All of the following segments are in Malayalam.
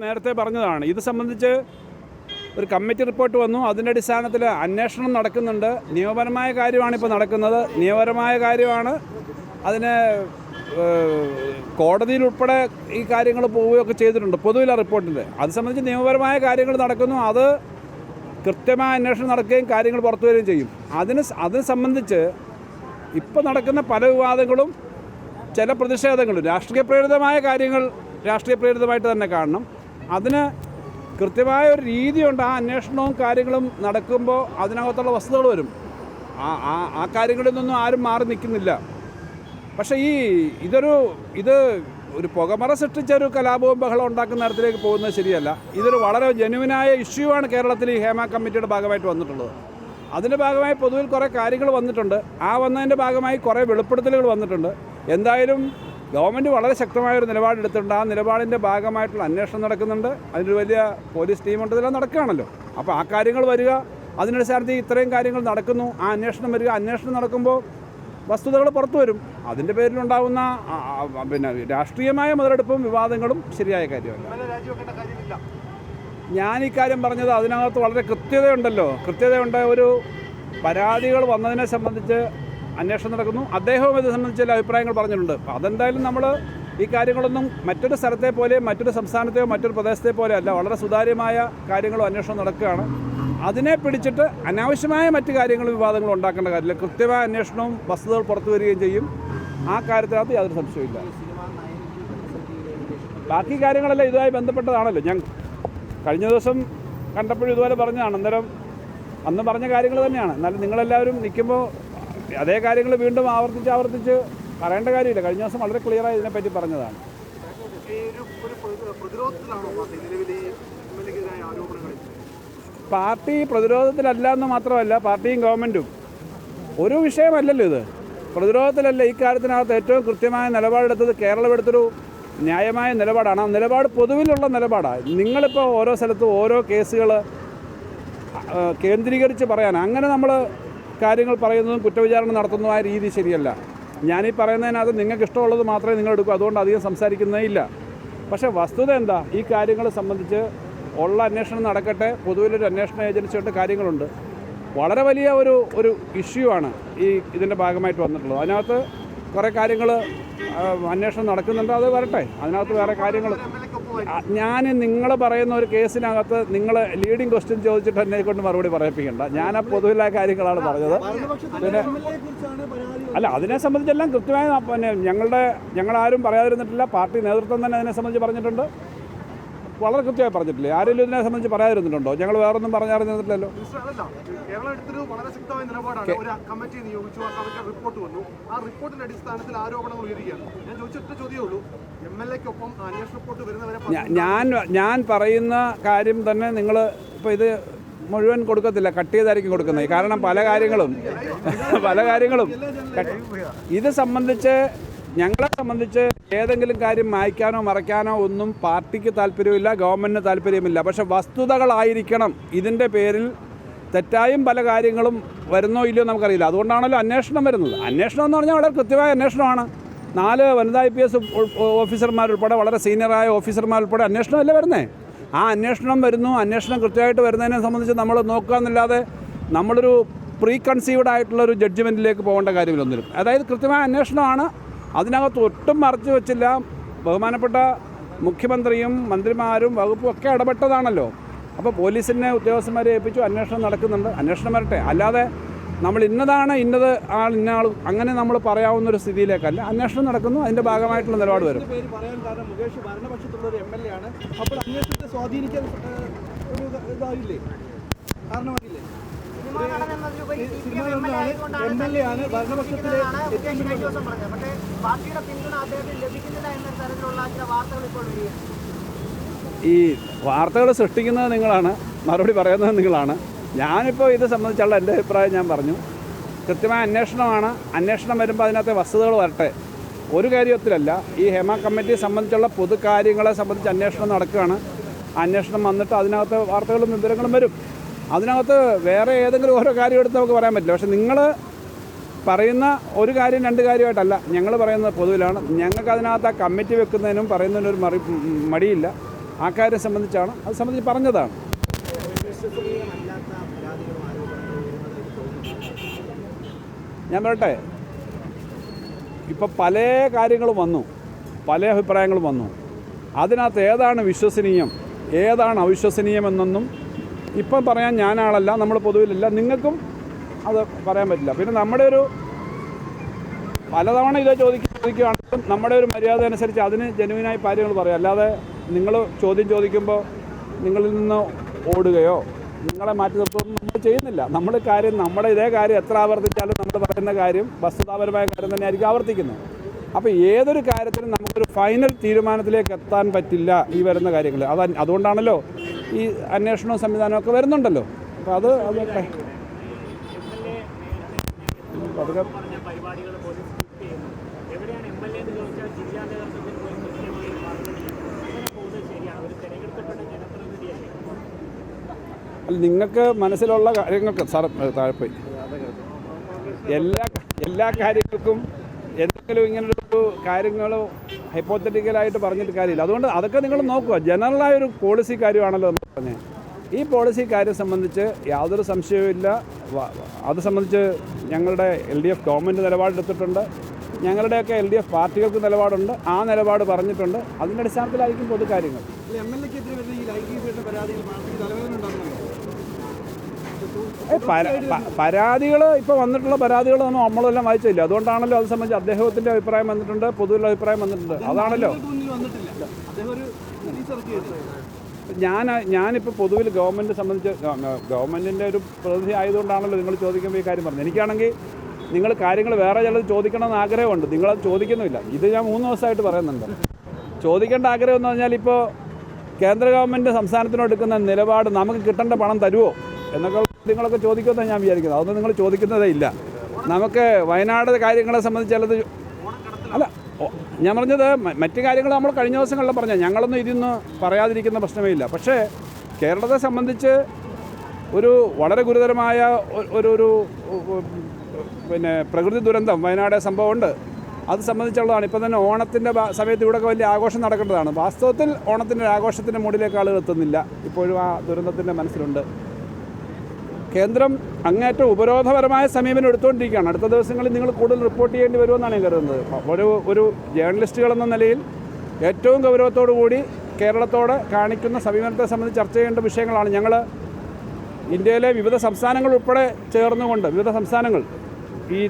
നേരത്തെ പറഞ്ഞതാണ്. ഇത് സംബന്ധിച്ച് ഒരു കമ്മിറ്റി റിപ്പോർട്ട് വന്നു. അതിന്റെ അടിസ്ഥാനത്തിൽ അന്വേഷണം നടക്കുന്നുണ്ട്. നിയമപരമായ കാര്യമാണ് ഇപ്പോൾ നടക്കുന്നത്. നിയമപരമായ കാര്യമാണ് അതിന് കോടതിയിലുൾപ്പെടെ ഈ കാര്യങ്ങൾ പോവുകയൊക്കെ ചെയ്തിട്ടുണ്ട്. പൊതുവില റിപ്പോർട്ടിന്റെ അത് സംബന്ധിച്ച് നിയമപരമായ കാര്യങ്ങൾ നടക്കുന്നു. അത് കൃത്യമായ അന്വേഷണം നടക്കുകയും കാര്യങ്ങൾ പുറത്തു വരികയും ചെയ്യും. അതിന് അതിനെ സംബന്ധിച്ച് ഇപ്പോൾ നടക്കുന്ന പല വിവാദങ്ങളും ചില പ്രതിഷേധങ്ങളും രാഷ്ട്രീയ പ്രേരിതമായ കാര്യങ്ങൾ രാഷ്ട്രീയ പ്രേരിതമായിട്ട് തന്നെ കാണണം. അതിന് കൃത്യമായ ഒരു രീതിയുണ്ട് ആ അന്വേഷണവും കാര്യങ്ങളും നടക്കുമ്പോൾ അതിനകത്തുള്ള വസ്തുതകൾ വരും. ആ ആ ആ കാര്യങ്ങളിൽ നിന്നും ആരും മാറി നിൽക്കുന്നില്ല. പക്ഷേ ഈ ഇതൊരു ഇത് ഒരു പുകമറ സൃഷ്ടിച്ച ഒരു കലാപവും ബഹളം ഉണ്ടാക്കുന്ന തരത്തിലേക്ക് പോകുന്നത് ശരിയല്ല. ഇതൊരു വളരെ ജെനുവിനായ ഇഷ്യൂ ആണ് കേരളത്തിൽ ഈ ഹേമ കമ്മിറ്റിയുടെ ഭാഗമായിട്ട് വന്നിട്ടുള്ളത്. അതിന്റെ ഭാഗമായി പൊതുവിൽ കുറേ കാര്യങ്ങൾ വന്നിട്ടുണ്ട്. ആ വന്നതിന്റെ ഭാഗമായി കുറേ വെളിപ്പെടുത്തലുകൾ വന്നിട്ടുണ്ട്. എന്തായാലും ഗവൺമെന്റ് വളരെ ശക്തമായ ഒരു നിലപാടെടുത്തിട്ടുണ്ട് ആ നിലപാടിന്റെ ഭാഗമായിട്ടുള്ള അന്വേഷണം നടക്കുന്നുണ്ട്. അതിനൊരു വലിയ പോലീസ് ടീമുണ്ട് ഇതെല്ലാം നടക്കുകയാണല്ലോ. അപ്പോൾ ആ കാര്യങ്ങൾ വരിക അതിനടിസ്ഥാനത്തിൽ ഇത്രയും കാര്യങ്ങൾ നടക്കുന്നു. ആ അന്വേഷണം വരിക അന്വേഷണം നടക്കുമ്പോൾ വസ്തുതകൾ പുറത്തു വരും. അതിന്റെ പേരിലുണ്ടാകുന്ന പിന്നെ രാഷ്ട്രീയമായ മുതലെടുപ്പും വിവാദങ്ങളും ശരിയായ കാര്യമല്ല. ഞാൻ ഇക്കാര്യം പറഞ്ഞത് അതിനകത്ത് വളരെ കൃത്യതയുണ്ടല്ലോ. കൃത്യതയുണ്ട്. ഒരു പരാതികൾ വന്നതിനെ സംബന്ധിച്ച് അന്വേഷണം നടക്കുന്നു. അദ്ദേഹവും ഇത് സംബന്ധിച്ച് ചില അഭിപ്രായങ്ങൾ പറഞ്ഞിട്ടുണ്ട്. അപ്പോൾ അതെന്തായാലും നമ്മൾ ഈ കാര്യങ്ങളൊന്നും മറ്റൊരു സ്ഥലത്തെ പോലെ മറ്റൊരു സംസ്ഥാനത്തെയോ മറ്റൊരു പ്രദേശത്തെ പോലെ അല്ല വളരെ സുതാര്യമായ കാര്യങ്ങളും അന്വേഷണം നടക്കുകയാണ്. അതിനെ പിടിച്ചിട്ട് അനാവശ്യമായ മറ്റു കാര്യങ്ങളും വിവാദങ്ങളും ഉണ്ടാക്കേണ്ട കാര്യമില്ല. കൃത്യമായ അന്വേഷണവും വസ്തുതകൾ പുറത്തു വരികയും ചെയ്യും. ആ കാര്യത്തിനകത്ത് യാതൊരു സംശയമില്ല ബാക്കി കാര്യങ്ങളെല്ലാം ഇതുമായി ബന്ധപ്പെട്ടതാണല്ലോ. ഞാൻ കഴിഞ്ഞ ദിവസം കണ്ടപ്പോഴും ഇതുപോലെ പറഞ്ഞതാണ്. അന്നേരം അന്ന് പറഞ്ഞ കാര്യങ്ങൾ തന്നെയാണ്. എന്നാലും നിങ്ങളെല്ലാവരും നിൽക്കുമ്പോൾ അതേ കാര്യങ്ങൾ വീണ്ടും ആവർത്തിച്ച് ആവർത്തിച്ച് പറയേണ്ട കാര്യമില്ല. കഴിഞ്ഞ ദിവസം വളരെ ക്ലിയറായി ഇതിനെപ്പറ്റി പറഞ്ഞതാണ്. പാർട്ടി പ്രതിരോധത്തിലല്ല എന്ന് മാത്രമല്ല പാർട്ടിയും ഗവൺമെന്റും ഒരു വിഷയമല്ലല്ലോ ഇത്. പ്രതിരോധത്തിലല്ല ഈ കാര്യത്തിനകത്ത് ഏറ്റവും കൃത്യമായ നിലപാടെടുത്തത് കേരളം എടുത്തൊരു ന്യായമായ നിലപാടാണ്. ആ നിലപാട് പൊതുവിലുള്ള നിലപാടാണ് നിങ്ങളിപ്പോൾ ഓരോ സ്ഥലത്തും ഓരോ കേസുകൾ കേന്ദ്രീകരിച്ച് പറയാൻ. അങ്ങനെ നമ്മൾ കാര്യങ്ങൾ പറയുന്നതും കുറ്റവിചാരണ നടത്തുന്നതുമായ രീതി ശരിയല്ല. ഞാനീ പറയുന്നതിനകത്ത് നിങ്ങൾക്ക് ഇഷ്ടമുള്ളത് മാത്രമേ നിങ്ങൾ എടുക്കൂ. അതുകൊണ്ട് അധികം സംസാരിക്കുന്നേ ഇല്ല. പക്ഷേ വസ്തുത എന്താ? ഈ കാര്യങ്ങൾ സംബന്ധിച്ച് ഉള്ള അന്വേഷണം നടക്കട്ടെ. പൊതുവിലൊരു അന്വേഷണ ഏജൻസിയുണ്ട് കാര്യങ്ങളുണ്ട്. വളരെ വലിയ ഒരു ഒരു ഇഷ്യൂ ആണ് ഈ ഇതിന്റെ ഭാഗമായിട്ട് വന്നിട്ടുള്ളത്. അതിനകത്ത് കുറേ കാര്യങ്ങൾ അന്വേഷണം നടക്കുന്നുണ്ട്. അത് വരട്ടെ. അതിനകത്ത് വേറെ കാര്യങ്ങൾ ഞാൻ നിങ്ങൾ പറയുന്ന ഒരു കേസിനകത്ത് നിങ്ങൾ ലീഡിങ് ക്വസ്റ്റ്യൻ ചോദിച്ചിട്ട് എന്നെ കൊണ്ട് മറുപടി പറയിപ്പിക്കണ്ട. ഞാൻ ആ പൊതുവിലായ കാര്യങ്ങളാണ് പറഞ്ഞത് പിന്നെ അല്ല അതിനെ സംബന്ധിച്ചെല്ലാം കൃത്യമായി പിന്നെ ഞങ്ങളുടെ ഞങ്ങളാരും പറയാതിരുന്നിട്ടില്ല. പാർട്ടി നേതൃത്വം തന്നെ അതിനെ സംബന്ധിച്ച് പറഞ്ഞിട്ടുണ്ട്. വളരെ കൃത്യമായി പറഞ്ഞിട്ടില്ലേ? ആരെങ്കിലും ഇതിനെ സംബന്ധിച്ച് പറയാതിരുന്നിട്ടുണ്ടോ? ഞങ്ങൾ വേറൊന്നും പറഞ്ഞറിഞ്ഞിട്ടില്ലല്ലോ ഞാൻ ഞാൻ ഞാൻ പറയുന്ന കാര്യം തന്നെ നിങ്ങൾ ഇപ്പോൾ ഇത് മുഴുവൻ കൊടുക്കത്തില്ല. കട്ട് ചെയ്തായിരിക്കും കൊടുക്കുന്നത്. കാരണം പല കാര്യങ്ങളും പല കാര്യങ്ങളും. ഇത് സംബന്ധിച്ച് ഞങ്ങളെ സംബന്ധിച്ച് ഏതെങ്കിലും കാര്യം മായ്ക്കാനോ മറയ്ക്കാനോ ഒന്നും പാർട്ടിക്ക് താല്പര്യമില്ല ഗവൺമെന്റിന് താല്പര്യമില്ല. പക്ഷെ വസ്തുതകളായിരിക്കണം. ഇതിന്റെ പേരിൽ തെറ്റായും പല കാര്യങ്ങളും വരുന്നോ ഇല്ലയോ നമുക്കറിയില്ല. അതുകൊണ്ടാണല്ലോ അന്വേഷണം വരുന്നത്. അന്വേഷണം എന്ന് പറഞ്ഞാൽ വളരെ കൃത്യമായ അന്വേഷണമാണ്. നാല് വനിതാ ഐ പി എസ് ഓഫീസർമാരുൾപ്പെടെ വളരെ സീനിയറായ ഓഫീസർമാരുൾപ്പെടെ അന്വേഷണമല്ലേ വരുന്നേ? ആ അന്വേഷണം വരുന്നു. അന്വേഷണം കൃത്യമായിട്ട് വരുന്നതിനെ സംബന്ധിച്ച് നമ്മൾ നോക്കുക എന്നല്ലാതെ നമ്മളൊരു പ്രീ കൺസീവ്ഡ് ആയിട്ടുള്ള ഒരു ജഡ്ജ്മെന്റിലേക്ക് പോകേണ്ട കാര്യമില്ലൊന്നിലും അതായത് കൃത്യമായ അന്വേഷണമാണ്. അതിനകത്ത് ഒട്ടും മറച്ചു വെച്ചില്ല. ബഹുമാനപ്പെട്ട മുഖ്യമന്ത്രിയും മന്ത്രിമാരും വകുപ്പും ഒക്കെ ഇടപെട്ടതാണല്ലോ. അപ്പോൾ പോലീസിനെ ഉദ്യോഗസ്ഥന്മാരെ ഏൽപ്പിച്ചു അന്വേഷണം നടക്കുന്നുണ്ട്. അന്വേഷണം വരട്ടെ. അല്ലാതെ നമ്മൾ ഇന്നതാണ് ഇന്നത് ആൾ ഇന്ന ആൾ അങ്ങനെ നമ്മൾ പറയാവുന്ന ഒരു സ്ഥിതിയിലേക്കല്ല. അന്വേഷണം നടക്കുന്നു അതിന്റെ ഭാഗമായിട്ടുള്ള നിലപാട് വരും. സ്വാധീനിക്കാൻ ഒരു എം എൽ എ ആണ്, ഭരണപക്ഷത്തിലെ പാർട്ടിയുടെ പിന്തുണ തരത്തിലുള്ള ഇപ്പോൾ ഈ വാർത്തകൾ സൃഷ്ടിക്കുന്നത് നിങ്ങളാണ്. മറുപടി പറയുന്നത് നിങ്ങളാണ്. ഞാനിപ്പോൾ ഇത് സംബന്ധിച്ചുള്ള എന്റെ അഭിപ്രായം ഞാൻ പറഞ്ഞു. കൃത്യമായ അന്വേഷണമാണ്. അന്വേഷണം വരുമ്പോൾ അതിനകത്തെ വസ്തുതകൾ വരട്ടെ. ഒരു കാര്യത്തിലല്ല ഈ ഹേമ കമ്മിറ്റിയെ സംബന്ധിച്ചുള്ള പൊതു കാര്യങ്ങളെ സംബന്ധിച്ച് അന്വേഷണം നടക്കുകയാണ്. അന്വേഷണം വന്നിട്ട് അതിനകത്ത് വാർത്തകളും വിവരങ്ങളും വരും. അതിനകത്ത് വേറെ ഏതെങ്കിലും ഓരോ കാര്യം എടുത്ത് നമുക്ക് പറയാൻ പറ്റില്ല. പക്ഷെ നിങ്ങൾ പറയുന്ന ഒരു കാര്യം രണ്ട് കാര്യമായിട്ടല്ല. ഞങ്ങൾ പറയുന്നത് പൊതുവിലാണ്. ഞങ്ങൾക്ക് അതിനകത്ത് ആ കമ്മിറ്റി വെക്കുന്നതിനും പറയുന്നതിനും ഒരു മറി മടിയില്ല. ആ കാര്യം സംബന്ധിച്ചാണ്. അത് സംബന്ധിച്ച് പറഞ്ഞതാണ്. ഞാൻ പറയട്ടെ. ഇപ്പം പല കാര്യങ്ങളും വന്നു. പല അഭിപ്രായങ്ങളും വന്നു. അതിനകത്ത് ഏതാണ് വിശ്വസനീയം? ഏതാണ് അവിശ്വസനീയമെന്നൊന്നും ഇപ്പം പറയാൻ ഞാനാളല്ല നമ്മൾ പൊതുവിലല്ല. നിങ്ങൾക്കും അത് പറയാൻ പറ്റില്ല. പിന്നെ നമ്മുടെ ഒരു പലതവണ ഇത് ചോദിക്കുക ചോദിക്കുകയാണെങ്കിലും നമ്മുടെ ഒരു മര്യാദ അനുസരിച്ച് അതിന് ജനുവിനായി കാര്യങ്ങൾ പറയാം. അല്ലാതെ നിങ്ങൾ ചോദ്യം ചോദിക്കുമ്പോൾ നിങ്ങളിൽ നിന്ന് ഓടുകയോ നിങ്ങളെ മാറ്റി നിർത്തുകയൊന്നും നമ്മൾ ചെയ്യുന്നില്ല. നമ്മൾ കാര്യം നമ്മുടെ ഇതേ കാര്യം എത്ര ആവർത്തിച്ചാലും നമ്മൾ പറയുന്ന കാര്യം വസ്തുതാപരമായ കാര്യം തന്നെയായിരിക്കും ആവർത്തിക്കുന്നത്. അപ്പോൾ ഏതൊരു കാര്യത്തിനും നമുക്കൊരു ഫൈനൽ തീരുമാനത്തിലേക്ക് എത്താൻ പറ്റില്ല ഈ വരുന്ന കാര്യങ്ങൾ. അത് അതുകൊണ്ടാണല്ലോ ഈ അന്വേഷണവും സംവിധാനമൊക്കെ വരുന്നുണ്ടല്ലോ. അപ്പോൾ അത് ജനപ്രതിനിധിയല്ലേ അല്ല നിങ്ങൾക്ക് മനസ്സിലുള്ള കാര്യങ്ങൾക്ക് സാർ താഴെപ്പോയി എല്ലാ എല്ലാ കാര്യങ്ങൾക്കും എന്തെങ്കിലും ഇങ്ങനൊരു കാര്യങ്ങൾ ഹൈപ്പോത്തറ്റിക്കലായിട്ട് പറഞ്ഞിട്ട് കാര്യമില്ല. അതുകൊണ്ട് അതൊക്കെ നിങ്ങൾ നോക്കുക. ജനറലായ ഒരു പോളിസി കാര്യമാണല്ലോ നമ്മൾ പറഞ്ഞത് ഈ പോളിസി കാര്യം സംബന്ധിച്ച് യാതൊരു സംശയവുമില്ല അത് സംബന്ധിച്ച് ഞങ്ങളുടെ എൽ ഡി എഫ് ഗവൺമെന്റ് നിലപാടെടുത്തിട്ടുണ്ട് ഞങ്ങളുടെയൊക്കെ എൽ ഡി എഫ് പാർട്ടികൾക്ക് നിലപാടുണ്ട്. ആ നിലപാട് പറഞ്ഞിട്ടുണ്ട്. അതിന്റെ അടിസ്ഥാനത്തിലായിരിക്കും പൊതു കാര്യങ്ങൾ പരാതികൾ ഇപ്പോൾ വന്നിട്ടുള്ള പരാതികളൊന്നും നമ്മളെല്ലാം വായിച്ചില്ല. അതുകൊണ്ടാണല്ലോ അത് സംബന്ധിച്ച് അദ്ദേഹത്തിന്റെ അഭിപ്രായം വന്നിട്ടുണ്ട് പൊതുവിലുള്ള അഭിപ്രായം വന്നിട്ടുണ്ട്. അതാണല്ലോ. ഞാൻ ഞാനിപ്പോൾ പൊതുവിൽ ഗവൺമെന്റ് സംബന്ധിച്ച് ഗവൺമെന്റിന്റെ ഒരു പ്രതിനിധി ആയതുകൊണ്ടാണല്ലോ നിങ്ങൾ ചോദിക്കുമ്പോൾ ഈ കാര്യം പറഞ്ഞത്. എനിക്കാണെങ്കിൽ നിങ്ങൾ കാര്യങ്ങൾ വേറെ ചിലത് ചോദിക്കണമെന്ന് ആഗ്രഹമുണ്ട്. നിങ്ങളത് ചോദിക്കുന്നുമില്ല. ഇത് ഞാൻ മൂന്ന് ദിവസമായിട്ട് പറയുന്നുണ്ട്. ചോദിക്കേണ്ട ആഗ്രഹം എന്ന് പറഞ്ഞാൽ ഇപ്പോൾ കേന്ദ്ര ഗവൺമെന്റ് സംസ്ഥാനത്തിനോട് എടുക്കുന്ന നിലപാട് നമുക്ക് കിട്ടേണ്ട പണം തരുമോ എന്നൊക്കെ നിങ്ങളൊക്കെ ചോദിക്കുമെന്നാണ് ഞാൻ വിചാരിക്കുന്നത്. അതൊന്നും നിങ്ങൾ ചോദിക്കുന്നതേ ഇല്ല. നമുക്ക് വയനാട് കാര്യങ്ങളെ സംബന്ധിച്ച് ചിലത് അല്ല ഞാൻ പറഞ്ഞത് മറ്റ് കാര്യങ്ങൾ നമ്മൾ കഴിഞ്ഞ ദിവസങ്ങളിൽ പറഞ്ഞ ഞങ്ങളൊന്നും ഇതിന്ന് പറയാതിരിക്കുന്ന പ്രശ്നമേ ഇല്ല. പക്ഷേ കേരളത്തെ സംബന്ധിച്ച് ഒരു വളരെ ഗുരുതരമായ ഒരു ഒരു പിന്നെ പ്രകൃതി ദുരന്തം വയനാട് സംഭവമുണ്ട്. അത് സംബന്ധിച്ചുള്ളതാണ്. ഇപ്പം തന്നെ ഓണത്തിന്റെ സമയത്ത് ഇവിടെയൊക്കെ വലിയ ആഘോഷം നടക്കേണ്ടതാണ്. വാസ്തവത്തിൽ ഓണത്തിന്റെ ആഘോഷത്തിന്റെ മൂടിലേക്ക് ആളുകൾ എത്തുന്നില്ല. ഇപ്പോഴും ആ ദുരന്തത്തിന്റെ മനസ്സിലുണ്ട്. കേന്ദ്രം അങ്ങേറ്റം ഉപരോധപരമായ സമീപനം എടുത്തുകൊണ്ടിരിക്കുകയാണ്. അടുത്ത ദിവസങ്ങളിൽ നിങ്ങൾ കൂടുതൽ റിപ്പോർട്ട് ചെയ്യേണ്ടി വരുമെന്നാണ് ഞാൻ കരുതുന്നത്. ഒരു ഒരു ജേർണലിസ്റ്റുകൾ എന്ന നിലയിൽ ഏറ്റവും ഗൗരവത്തോടു കൂടി കേരളത്തോട് കാണിക്കുന്ന സമീപനത്തെ സംബന്ധിച്ച് ചർച്ച ചെയ്യേണ്ട വിഷയങ്ങളാണ് ഞങ്ങൾ ഇന്ത്യയിലെ വിവിധ സംസ്ഥാനങ്ങൾ ഉൾപ്പെടെ ചേർന്നുകൊണ്ട് വിവിധ സംസ്ഥാനങ്ങൾ ഈ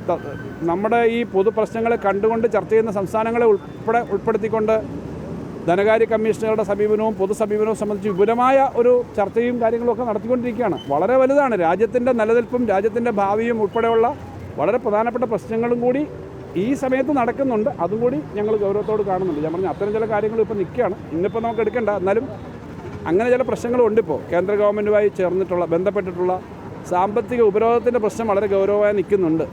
നമ്മുടെ ഈ പൊതു പ്രശ്നങ്ങളെ കണ്ടുകൊണ്ട് ചർച്ച ചെയ്യുന്ന സംസ്ഥാനങ്ങളെ ഉൾപ്പെടെ ഉൾപ്പെടുത്തിക്കൊണ്ട് ധനകാര്യ കമ്മീഷണറുടെ സമീപനവും പൊതുസമീപനവും സംബന്ധിച്ച് വിപുലമായ ഒരു ചർച്ചയും കാര്യങ്ങളും ഒക്കെ നടത്തിക്കൊണ്ടിരിക്കുകയാണ്. വളരെ വലുതാണ്. രാജ്യത്തിന്റെ നിലനിൽപ്പും രാജ്യത്തിന്റെ ഭാവിയും ഉൾപ്പെടെയുള്ള വളരെ പ്രധാനപ്പെട്ട പ്രശ്നങ്ങളും കൂടി ഈ സമയത്ത് നടക്കുന്നുണ്ട്. അതും കൂടി ഞങ്ങൾ ഗൗരവത്തോട് കാണുന്നുണ്ട്. ഞാൻ പറഞ്ഞ അത്തരം ചില കാര്യങ്ങൾ ഇപ്പോൾ നിൽക്കുകയാണ്. ഇന്നിപ്പോൾ നമുക്ക് എടുക്കേണ്ട എന്നാലും അങ്ങനെ ചില പ്രശ്നങ്ങളുണ്ട് ഇപ്പോൾ കേന്ദ്ര ഗവൺമെന്റുമായി ചേർന്നിട്ടുള്ള ബന്ധപ്പെട്ടിട്ടുള്ള സാമ്പത്തിക ഉപരോധത്തിന്റെ പ്രശ്നം വളരെ ഗൗരവമായി നിൽക്കുന്നുണ്ട്.